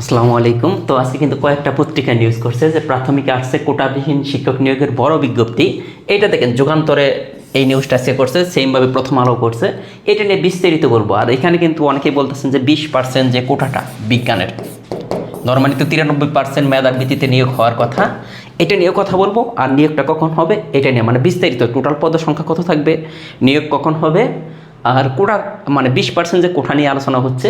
আসসালামু আলাইকুম। তো আজকে কিন্তু কয়েকটা পত্রিকা নিউজ করছে যে প্রাথমিক আর্টসে কোটাবিহীন শিক্ষক নিয়োগের বড় বিজ্ঞপ্তি। এটা দেখেন, যুগান্তরে এই নিউজটা সে করছে সেমভাবে প্রথম আলো করছে। এটা নিয়ে বিস্তারিত বলব। আর এখানে কিন্তু অনেকেই বলতেছেন যে বিশ পার্সেন্ট যে কোটাটা বিজ্ঞানের। নর্মালি তো তিরানব্বই পার্সেন্ট মেধার ভিত্তিতে নিয়োগ হওয়ার কথা। এটা নিয়ে কথা বলব। আর নিয়োগটা কখন হবে, এটা নিয়ে মানে বিস্তারিত টোটাল পদের সংখ্যা কত থাকবে, নিয়োগ কখন হবে, আর কোটার মানে বিশ পার্সেন্ট যে কোঠা নিয়ে আলোচনা হচ্ছে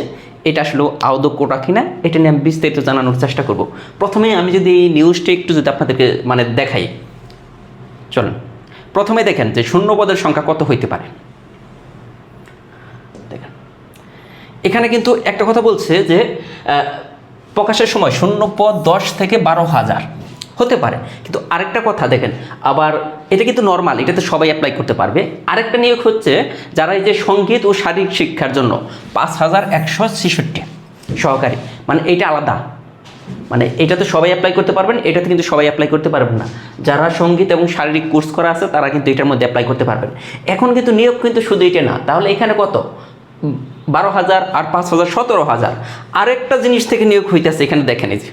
এটা আসলে আদৌ কোটা কিনা এটা নিয়ে আমি বিস্তারিত জানানোর চেষ্টা করব। প্রথমে আমি যদি এই নিউজটি একটু যদি আপনাদেরকে মানে দেখাই। চলুন। প্রথমে দেখেন যে শূন্য পদের সংখ্যা কত হইতে পারে। দেখেন। এখানে কিন্তু একটা কথা বলছে যে প্রকাশের সময় শূন্য পদ দশ থেকে বারো হাজার। হতে পারে। কিন্তু আরেকটা কথা দেখেন, আবার এটা কিন্তু নর্মাল এটাতে সবাই অ্যাপ্লাই করতে পারবে। আরেকটা নিয়োগ হচ্ছে যারা এই যে সংগীত ও শারীরিক শিক্ষার জন্য পাঁচ হাজার একশো ছেষট্টি সহকারী মানে এটা আলাদা। মানে এটাতে সবাই অ্যাপ্লাই করতে পারবেন, এটাতে কিন্তু সবাই অ্যাপ্লাই করতে পারবেন না। যারা সংগীত এবং শারীরিক কোর্স করা আছে, তারা কিন্তু এটার মধ্যে অ্যাপ্লাই করতে পারবেন। এখন কিন্তু নিয়োগ কিন্তু শুধু এটা না, তাহলে এখানে কত? বারো হাজার আর পাঁচ হাজার সতেরো হাজার। আরেকটা জিনিস থেকে নিয়োগ হইতেছে, এখানে দেখেন এই যে।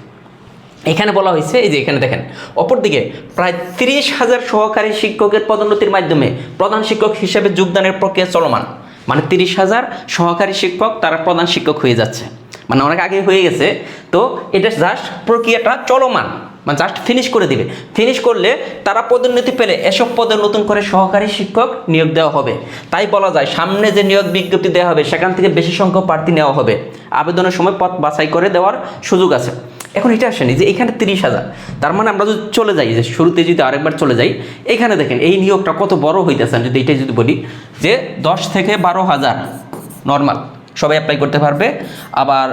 এখানে বলা হয়েছে, এই যে এখানে দেখেন, অপরদিকে প্রায় তিরিশ হাজার সহকারী শিক্ষকের পদোন্নতির মাধ্যমে প্রধান শিক্ষক হিসেবে যোগদানের প্রক্রিয়া চলমান। মানে তিরিশ হাজার সহকারী শিক্ষক, তারা প্রধান শিক্ষক হয়ে যাচ্ছে। মানে অনেক আগে হয়ে গেছে, তো এটা জাস্ট প্রক্রিয়াটা চলমান। মানে জাস্ট ফিনিশ করে দিবে। ফিনিশ করলে তারা পদোন্নতি পেলে এসব পদে নতুন করে সহকারী শিক্ষক নিয়োগ দেওয়া হবে। তাই বলা যায়, সামনে যে নিয়োগ বিজ্ঞপ্তি দেওয়া হবে, সেখান থেকে বেশি সংখ্যক প্রার্থী নেওয়া হবে। আবেদনের সময় পথ বাছাই করে দেওয়ার সুযোগ আছে। এখন এটা আসেনি যে এখানে তিরিশ হাজার। তার মানে আমরা যদি চলে যাই, যে শুরুতে যদি আরেকবার চলে যাই, এখানে দেখেন এই নিয়োগটা কত বড় হইতেছে যদি এটাই যদি বলি, যে দশ থেকে বারো হাজার নর্মাল সবাই অ্যাপ্লাই করতে পারবে। আবার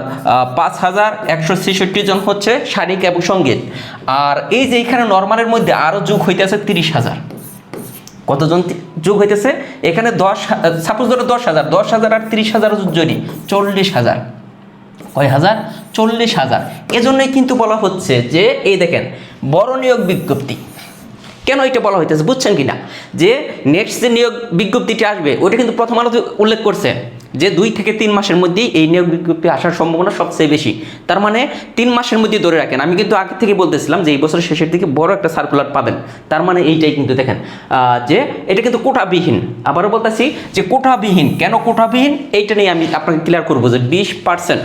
পাঁচ হাজার একশো ছেষট্টি জন হচ্ছে শারীরিক এবং সংগীত। আর এই যে এখানে নর্মালের মধ্যে আরও যুগ হইতেছে তিরিশ হাজার। কতজন যোগ হইতেছে? এখানে দশ সাপোজ ধরো দশ হাজার দশ হাজার আর তিরিশ হাজার যদি চল্লিশ হাজার। কয় হাজার? চল্লিশ হাজার। এজন্যই কিন্তু বলা হচ্ছে যে, এই দেখেন, বড় নিয়োগ বিজ্ঞপ্তি। কেন এটা বলা হইতেছে, বুঝছেন কি না যে নেক্সট যে নিয়োগ বিজ্ঞপ্তিটি আসবে ওটা কিন্তু প্রথম আলোতে উল্লেখ করছে যে, দুই থেকে তিন মাসের মধ্যেই এই নিয়োগ বিজ্ঞপ্তি আসার সম্ভাবনা সবচেয়ে বেশি। তার মানে তিন মাসের মধ্যে ধরে রাখেন। আমি কিন্তু আগে থেকে বলতেছিলাম যে, এই বছরের শেষের দিকে বড় একটা সার্কুলার পাবেন। তার মানে এইটাই কিন্তু দেখেন যে, এটা কিন্তু কোটাবিহীন। আবারও বলতেছি যে, কোটাবিহীন। কেন কোটাবিহীন? এইটা নিয়ে আমি আপনাকে ক্লিয়ার করব যে, বিশ পার্সেন্ট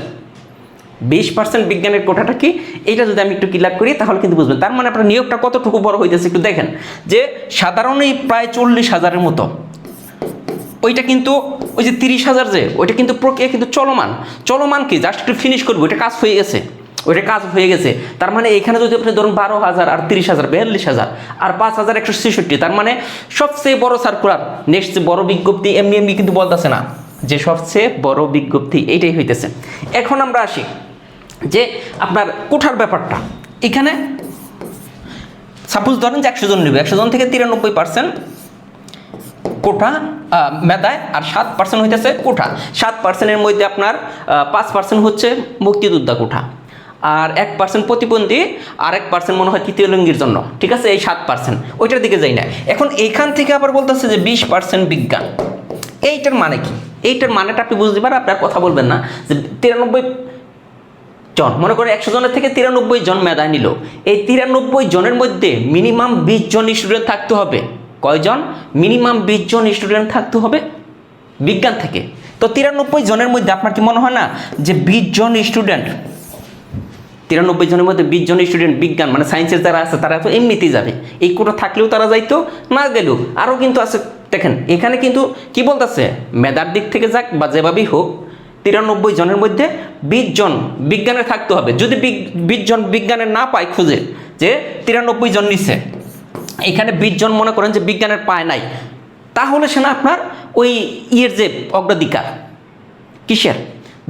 বিশ পার্সেন্ট বিজ্ঞানের কোটাটা কি? এটা যদি আমি একটু ক্লিয়ার করি, তাহলে কিন্তু বুঝবেন। তার মানে আপনার নিয়োগটা কতটুকু বড় হইতেছে একটু দেখেন। যে সাধারণই প্রায় চল্লিশ হাজারের মতো। ওইটা কিন্তু ওই যে তিরিশ হাজার যে, ওইটা কিন্তু প্রক্রিয়া কিন্তু চলমান। চলমান কি? জাস্ট একটু ফিনিশ করব, ওইটা কাজ হয়ে গেছে। ওইটা কাজ হয়ে গেছে। তার মানে এখানে যদি আপনি ধরুন বারো হাজার আর তিরিশ হাজার, বিয়াল্লিশ হাজার আর পাঁচ হাজার একশো ছেষট্টি, তার মানে সবচেয়ে বড় সার্কুলার নেক্সট বড় বিজ্ঞপ্তি, এমনি এমনি কিন্তু বলতেছে না যে সবচেয়ে বড় বিজ্ঞপ্তি, এইটাই হইতেছে। এখন আমরা আসি। যে আপনার কোঠার ব্যাপারটা, এখানে সাপোজ ধরেন যে একশো জন নেবে, একশো জন থেকে তিরানব্বই পার্সেন্ট কোঠা মেধায় আর সাত পার্সেন্ট হইতেছে কোঠা। সাত পার্সেন্টের মধ্যে আপনার পাঁচ পার্সেন্ট হচ্ছে মুক্তিযোদ্ধা কোঠা। আর এক পার্সেন্ট প্রতিবন্ধী, আর এক পার্সেন্ট মনে হয় তৃতীয় লিঙ্গের জন্য। ঠিক আছে? এই সাত পার্সেন্ট ওইটার দিকে যাই না। এখন এইখান থেকে আবার বলতেছে যে বিশ পার্সেন্ট বিজ্ঞান। এইটার মানে কি? এইটার মানেটা আপনি বুঝতে পারেন আপনার কথা বলবেন না। যে তিরানব্বই জন। মনে করে একশো জনের থেকে তিরানব্বই জন মেধায় নিল। এই তিরানব্বই জনের মধ্যে মিনিমাম বিশ জন স্টুডেন্ট থাকতে হবে। কয়জন? মিনিমাম বিশ জন স্টুডেন্ট থাকতে হবে বিজ্ঞান থেকে। তো তিরানব্বই জনের মধ্যে আপনার কি মনে হয় না যে বিশ জন স্টুডেন্ট তিরানব্বই জনের মধ্যে বিশ জন স্টুডেন্ট বিজ্ঞান মানে সায়েন্সের যারা আছে তারা তো এমনিতেই যাবে। এই কোটা থাকলেও তারা যাইতো, না গেলেও। আরও কিন্তু আছে, দেখেন, এখানে কিন্তু কি বলতেছে, মেধার দিক থেকে যাক বা যেভাবেই হোক তিরানব্বই জনের মধ্যে বিশ জন বিজ্ঞানের থাকতে হবে। যদি বিশ জন বিজ্ঞানের না পায় খুঁজে, যে তিরানব্বই জন নিচ্ছে এখানে বিশ জন মনে করেন যে বিজ্ঞানের পায় নাই, তাহলে সে না আপনার ওই ইয়ের যে অগ্রাধিকার, কিসের?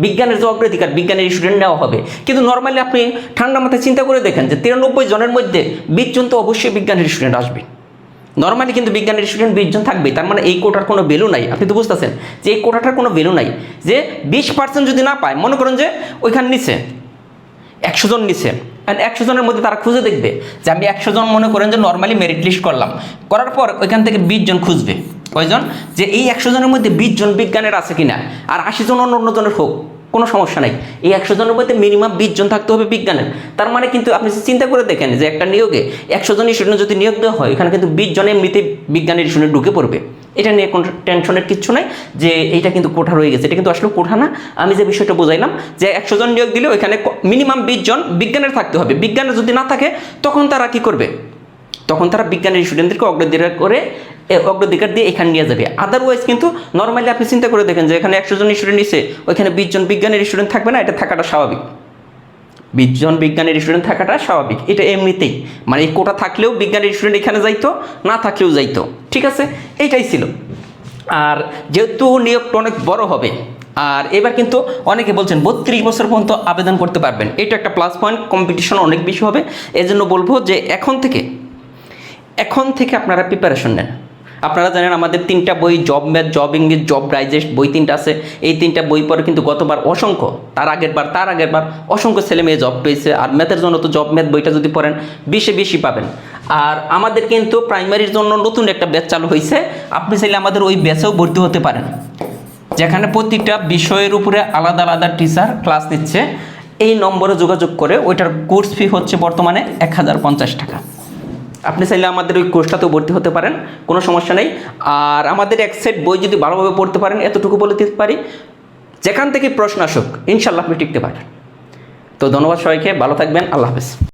বিজ্ঞানের যে অগ্রাধিকার, বিজ্ঞানের স্টুডেন্ট নেওয়া হবে। কিন্তু নর্মালি আপনি ঠান্ডা মাথায় চিন্তা করে দেখেন যে তিরানব্বই জনের মধ্যে বিশ জন তো অবশ্যই বিজ্ঞানের স্টুডেন্ট আসবে। নর্মালি কিন্তু বিজ্ঞানের স্টুডেন্ট বিশজন থাকবে তার মানে এই কোটার কোনো ভ্যালু নাই। আপনি তো বুঝতেছেন যে এই কোটাটার কোনো ভ্যালু নাই। যে বিশ পার্সেন্ট যদি না পায়, মনে করেন যে ওইখানে নিচে, একশো জন নিছে আর একশো জনের মধ্যে তারা খুঁজে দেখবে যে আমি একশো জন মনে করেন যে নর্মালি মেরিট লিস্ট করলাম। করার পর ওইখান থেকে বিশ জন খুঁজবে। কয়জন? যে এই একশো জনের মধ্যে বিশ জন বিজ্ঞানের আছে কিনা, আর আশি জন অন্য অন্য জনের হোক। কোনো সমস্যা নাই। এই একশো জনের মধ্যে মিনিমাম বিশ জন থাকতে হবে বিজ্ঞানের। তার মানে কিন্তু আপনি চিন্তা করে দেখেন যে একটা নিয়োগে একশো জন স্টুডেন্ট যদি নিয়োগ দেওয়া হয়, এখানে কিন্তু বিশ জনের এমনিতে বিজ্ঞানের স্টুডেন্ট ঢুকে পড়বে। এটা নিয়ে কোনো টেনশনের কিচ্ছু নাই যে এইটা কিন্তু কোঠা রয়ে গেছে। এটা কিন্তু আসলে কোঠা না। আমি যে বিষয়টা বোঝাইলাম যে একশো জন নিয়োগ দিলে ওইখানে মিনিমাম বিশ জন বিজ্ঞানের থাকতে হবে। বিজ্ঞানের যদি না থাকে, তখন তারা কি করবে? তখন তারা বিজ্ঞানের স্টুডেন্টদেরকে অগ্রাধিকার করে অগ্রাধিকার দিয়ে এখানে নিয়ে যাবে। আদারওয়াইজ কিন্তু নর্মালি আপনি চিন্তা করে দেখেন যে এখানে একশো জন স্টুডেন্ট নিছে, ওইখানে বিশ জন বিজ্ঞানের স্টুডেন্ট থাকবে না, এটা থাকাটা স্বাভাবিক। বিশ জন বিজ্ঞানের স্টুডেন্ট থাকাটা স্বাভাবিক, এটা এমনিতেই। মানে এই কোটা থাকলেও বিজ্ঞানের স্টুডেন্ট এখানে যাইতো, না থাকলেও যাইতো। ঠিক আছে? এইটাই ছিল। আর যেহেতু নিয়োগটা অনেক বড় হবে, আর এবার কিন্তু অনেকে বলছেন বত্রিশ বছর পর্যন্ত আবেদন করতে পারবেন। এটা একটা প্লাস পয়েন্ট কম্পিটিশন অনেক বেশি হবে। এজন্য বলব যে এখন থেকে এখন থেকে আপনারা প্রিপারেশন নেন। আপনারা জানেন আমাদের তিনটা বই, job math, job English, job digest বই তিনটা আছে। এই তিনটা বই পরে কিন্তু গতবার অসংখ্য, তার আগের বার, তার আগের বার অসংখ্য ছেলে মেয়ে জব পেয়েছে। আর ম্যাথের জন্য তো জব ম্যাথ বইটা যদি পড়েন, বেশি বেশি পাবেন। আর আমাদের কিন্তু প্রাইমারির জন্য নতুন একটা ব্যাচ চালু হয়েছে আপনি চাইলে আমাদের ওই ব্যাচেও ভর্তি হতে পারেন। যেখানে প্রতিটা বিষয়ের উপরে আলাদা আলাদা টিচার ক্লাস নিচ্ছে। এই নম্বরে যোগাযোগ করে ওইটার কোর্স ফি হচ্ছে বর্তমানে এক হাজার পঞ্চাশ টাকা। আপনি চাইলে আমাদের ওই কোর্সটাতেও ভর্তি হতে পারেন, কোনো সমস্যা নেই। আর আমাদের এক সেট বই যদি ভালোভাবে পড়তে পারেন, এতটুকু বলে দিতে পারি, যেখান থেকে প্রশ্ন আসুক ইনশাল্লাহ আপনি টিকতে পারেন। তো ধন্যবাদ সবাইকে, ভালো থাকবেন, আল্লাহ হাফেজ।